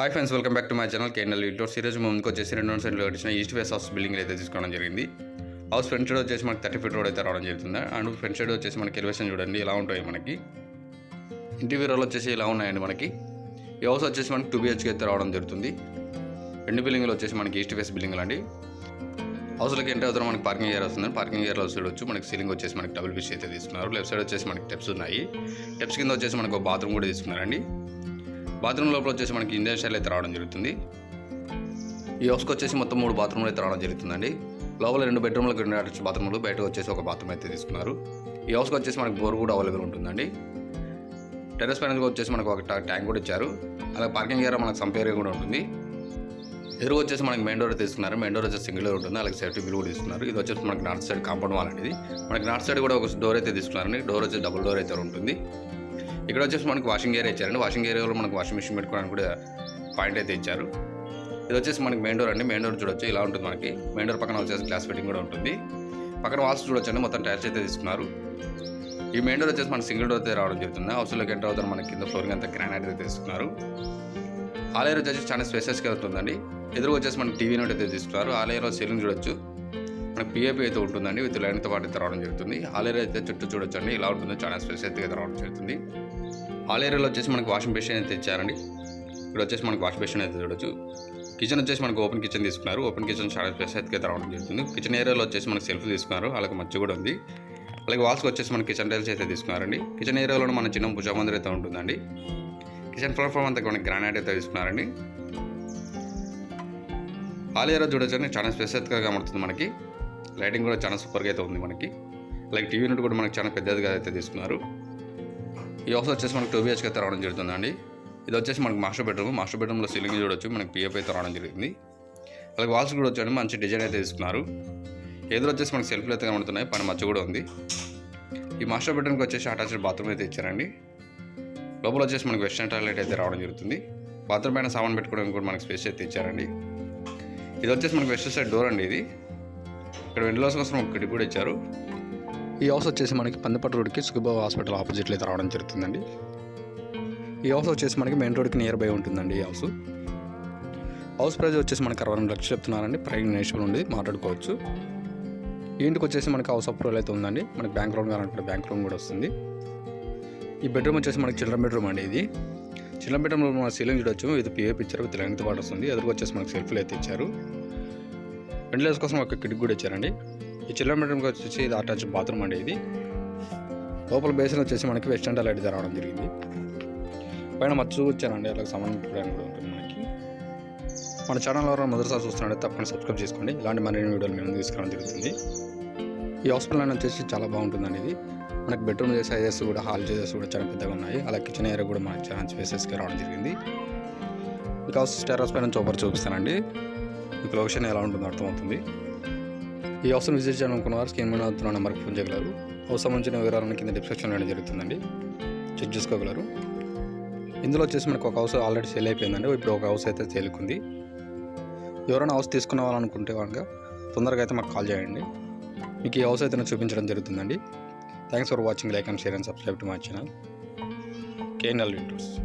Hi friends welcome back to my channel KNL videos ఈరోజు ముందుకు వచ్చేసి రెండు వందల సెంట్లు వచ్చిన ఈస్ట్ వేస్ హౌస్ బిల్డింగ్ అయితే తీసుకోవడం జరిగింది. హౌస్ ఫ్రంట్ సైడ్ వచ్చేసి మనకి థర్టీ ఫీట్ రోడ్ అయితే రావడం జరుగుతుంది. అండ్ ఫ్రంట్ సైడ్ వచ్చేసి మనకి ఎలివేషన్ చూడండి ఇలా ఉంటాయి మనకి. ఇంటీరియర్లో వచ్చేసి ఇలా ఉన్నాయండి మనకి. ఈ హౌస్ వచ్చేసి మనకి టూ బిహెచ్కే అయితే రావడం జరుగుతుంది. రెండు బిల్డింగ్లు వచ్చేసి మనకి ఈస్ట్ వేస్ బిల్డింగ్లు అండి. హౌస్లోకి ఎంటర్ అవుతారు మనకి పార్కింగ్ ఏరియా వస్తుంది పార్కింగ్ ఏరియాలో చూడొచ్చు మనకి సీలింగ్ వచ్చేసి మనకి డబుల్ ఫిష్ అయితే తీసుకున్నారు. లెఫ్ట్ సైడ్ వచ్చేసి మనకి టెప్స్ ఉన్నాయి. టెప్స్ కింద వచ్చేసి మనకు ఒక బాత్రూమ్ కూడా తీసుకున్నారండి. బాత్రూమ్ లోపల వచ్చేసి మనకి ఇండస్ట్రియల్ అయితే రావడం జరుగుతుంది. ఈ హౌస్కి వచ్చేసి మొత్తం మూడు బాత్రూమ్లు అయితే రావడం జరుగుతుందండి. లోపల రెండు బెడ్రూమ్లకు రెండు అటాచ్ బాత్రూమ్లు బయట వచ్చేసి ఒక బాత్రూమ్ అయితే తీసుకున్నారు. ఈ హౌస్కి వచ్చేసి మనకి బోర్ కూడా అవైలబుల్ ఉంటుందండి. టెరెస్ పైన వచ్చేసి మనకు ఒక ట్యాంక్ కూడా ఇచ్చారు. అలాగే పార్కింగ్ ఏరియా మనకు సంపేరియా కూడా ఉంటుంది. ఎరువు వచ్చేసి మనకి మెయిన్ డోర్ తీసుకున్నారు. మెయిన్ డోర్ వచ్చేసి సింగిల్ డోర్ ఉంటుంది. అలాగే సేఫ్టీ బిల్ కూడా తీసుకున్నారు. ఇది వచ్చేసి మనకి నార్త్ సైడ్ కాంపౌండ్ వాల్ అనేది మనకి నార్త్ సైడ్ కూడా ఒక డోర్ అయితే తీసుకున్నారండి. డోర్ వచ్చేసి డబుల్ డోర్ అయితే ఉంటుంది. ఇక్కడ వచ్చేసి మనకి వాషింగ్ ఏరియా ఇచ్చారండి. వాషింగ్ ఏరియాలో మనకు వాషింగ్ మిషన్ పెట్టుకోవడానికి కూడా పాయింట్ అయితే ఇచ్చారు. ఇది వచ్చేసి మనకి మెయిన్ డోర్ అండి. మెయిన్ డోర్ చూడొచ్చు. ఇలా ఉంటుంది మనకి. మెయిన్ డోర్ పక్కన వచ్చేసి గ్లాస్ ఫిట్టింగ్ కూడా ఉంటుంది. పక్కన వాల్స్ చూడొచ్చు అండి మొత్తం టైల్స్ అయితే తీసుకున్నారు. ఈ మెయిన్ డోర్ వచ్చేసి మనకి సింగిల్ డోర్ అయితే రావడం జరుగుతుంది. హౌస్లోకి ఎంటర్ అవుతారు. మనకి కింద ఫ్లోరింగ్ అంతా గ్రానైట్ అయితే తీసుకున్నారు. ఆలయర్ వచ్చేసి చాలా స్పేసెస్కి వెళ్తుందండి ఎదురు వచ్చేసి మనకి టీవీ నోట్ అయితే తీసుకున్నారు. ఆలయంలో సీలింగ్ చూడొచ్చు. మనకి పిఏపి అయితే ఉంటుందండి విత్ లైన్తో పాటు అయితే రావడం జరుగుతుంది. ఆలయం అయితే చుట్టూ చూడొచ్చండి ఇలా ఉంటుంది చాలా స్పేస్ అయితే రావడం జరుగుతుంది. ఆలయంలో వచ్చేసి మనకి వాషింగ్ మెషిన్ అయితే ఇచ్చారండి. ఇక్కడ వచ్చేసి మనకి వాషింగ్ మెషిన్ అయితే చూడొచ్చు. కిచెన్ వచ్చేసి మనకి ఓపెన్ కిచెన్ తీసుకున్నారు. ఓపెన్ కిచెన్ చాలా స్పేస్ అయితే రావడం జరుగుతుంది. కిచెన్ ఏరియాలో వచ్చేసి మనకి సెల్ఫ్ తీసుకున్నారు. అలాగే మచ్చి కూడా ఉంది. అలాగే వాల్స్కి వచ్చేసి మనకి కిచెన్ టైల్స్ అయితే తీసుకున్నారండి. కిచెన్ ఏరియాలో మన చిన్న పూజా మందిర్ అయితే ఉంటుందండి. కిచెన్ ప్లాట్ఫామ్ అంతా మనకి గ్రానైట్ అయితే తీసుకున్నారండి. హాల్ ఏరియా చూడొచ్చండి చాలా స్పెషల్గా కనబడుతుంది మనకి. లైటింగ్ కూడా చాలా సూపర్గా అయితే ఉంది మనకి. లైక్ టీవీ యూనిట్ కూడా మనకి చాలా పెద్దదిగా అయితే తీసుకున్నారు. ఈ హౌస్ వచ్చేసి మనకి టూ బిహెచ్కే అయితే రావడం జరుగుతుందండి. ఇది వచ్చేసి మనకి మాస్టర్ బెడ్రూమ్. మాస్టర్ బెడ్రూమ్లో సీలింగ్ చూడొచ్చు మనకి పిఎఫ్ అయితే రావడం జరిగింది. అలాగే వాల్స్ కూడా వచ్చాడు మంచి డిజైన్ అయితే తీసుకున్నారు. ఎదురు వచ్చేసి మనకి సెల్ఫ్లు అయితే కనబడుతున్నాయి పైన మచ్చ కూడా ఉంది. ఈ మాస్టర్ బెడ్రూమ్కి వచ్చేసి అటాచ్డ్ బాత్రూమ్ అయితే ఇచ్చారండి. లోపల వచ్చేసి మనకి వెస్టర్న్ టాయిలెట్ అయితే రావడం జరుగుతుంది. బాత్రూమ్ పైన సామాన్ పెట్టుకోవడానికి కూడా మనకి స్పేస్ అయితే ఇచ్చారండి. ఇది వచ్చేసి మనకి వెస్ట్ సైడ్ డోర్ అండి ఇది. ఇక్కడ విండోస్ కోసం ఒక కూడా ఇచ్చారు. ఈ హౌస్ వచ్చేసి మనకి పందిపట్టు రోడ్కి సుఖబాబు హాస్పిటల్ ఆపోజిట్లో అయితే రావడం జరుగుతుందండి. ఈ హౌస్ వచ్చేసి మనకి మెయిన్ రోడ్కి నియర్ బై ఉంటుందండి ఈ హౌస్. హౌస్ ప్రైజ్ వచ్చేసి మనకి అరవై రెండు లక్షలు చెప్తున్నారండి. ప్రైస్ నేషనల్ ఉంది మాట్లాడుకోవచ్చు. ఈ ఇంటికి వచ్చేసి మనకి హౌస్ అప్రూవల్ అయితే ఉందండి. మనకి బ్యాంక్ లోన్ కావాలంటే బ్యాంక్ లోన్ కూడా వస్తుంది. ఈ బెడ్రూమ్ వచ్చేసి మనకి చిల్డ్రన్ బెడ్రూమ్ అండి ఇది. చిల్డ్రన్ బెడ్రూమ్లో మన సీలింగ్ చూడొచ్చు. ఇది పిఏ ఇచ్చారు విత్ పాటు వస్తుంది. ఎదురుకు వచ్చేసి మనకి సెల్ఫీలు అయితే ఇచ్చారు. వెంటిలేషన్ కోసం ఒక కిడ్ కూడా ఇచ్చారండి. ఈ చిల్డ్రన్ బెడ్రూమ్కి వచ్చేసి ఇది అటాచ్ బాత్రూమ్ అండి ఇది. లోపల బేసిన్ వచ్చేసి మనకి వెస్టర్న్ టాయిలెట్ రావడం జరిగింది. పైన మచ్చు వచ్చానండి అలాగే సామాన్ కూడా ఉంటుంది మనకి. మన ఛానల్ ఎవరైనా మొదటిసారి చూస్తున్నాడు తప్పకుండా సబ్స్క్రైబ్ చేసుకోండి. ఇలాంటి మరిన్ని వీడియోలు మేము తీసుకురావడం జరుగుతుంది. ఈ హాస్పిటల్ అనేది వచ్చేసి చాలా బాగుంటుందండి ఇది. మనకి బెడ్రూమ్ సైజెస్ కూడా హాల్ సైజెస్ కూడా చాలా పెద్దగా ఉన్నాయి. అలా కిచెన్ ఏరియా కూడా మనకి చాలా స్పేసెస్కి రావడం జరిగింది. బికాస్ స్టేర్ టెర్రస్ పైన చూపర్ చూపిస్తానండి. మీకు లొకేషన్ ఎలా ఉంటుందో అర్థమవుతుంది. ఈ అవసరం విజిట్ చేయాలనుకున్న వారు స్క్రీన్ మీద అవుతున్న నెంబర్కి ఫోన్ చేయగలరు. అవసరం సంబంధించిన వివరాలను కింద డిస్క్రిప్షన్లో వేయడం జరుగుతుందండి. చెక్ చేసుకోగలరు. ఇందులో వచ్చేసి మనకు ఒక హౌస్ ఆల్రెడీ సేల్ అయిపోయిందండి. ఇప్పుడు ఒక హౌస్ అయితే తేలుకుంది ఎవరైనా హౌస్ తీసుకునే వాళ్ళనుకుంటే కనుక తొందరగా అయితే మాకు కాల్ చేయండి. మీకు ఈ హౌస్ అయితే చూపించడం జరుగుతుందండి. Thanks for watching. Like and share and subscribe to my channel. KNL interest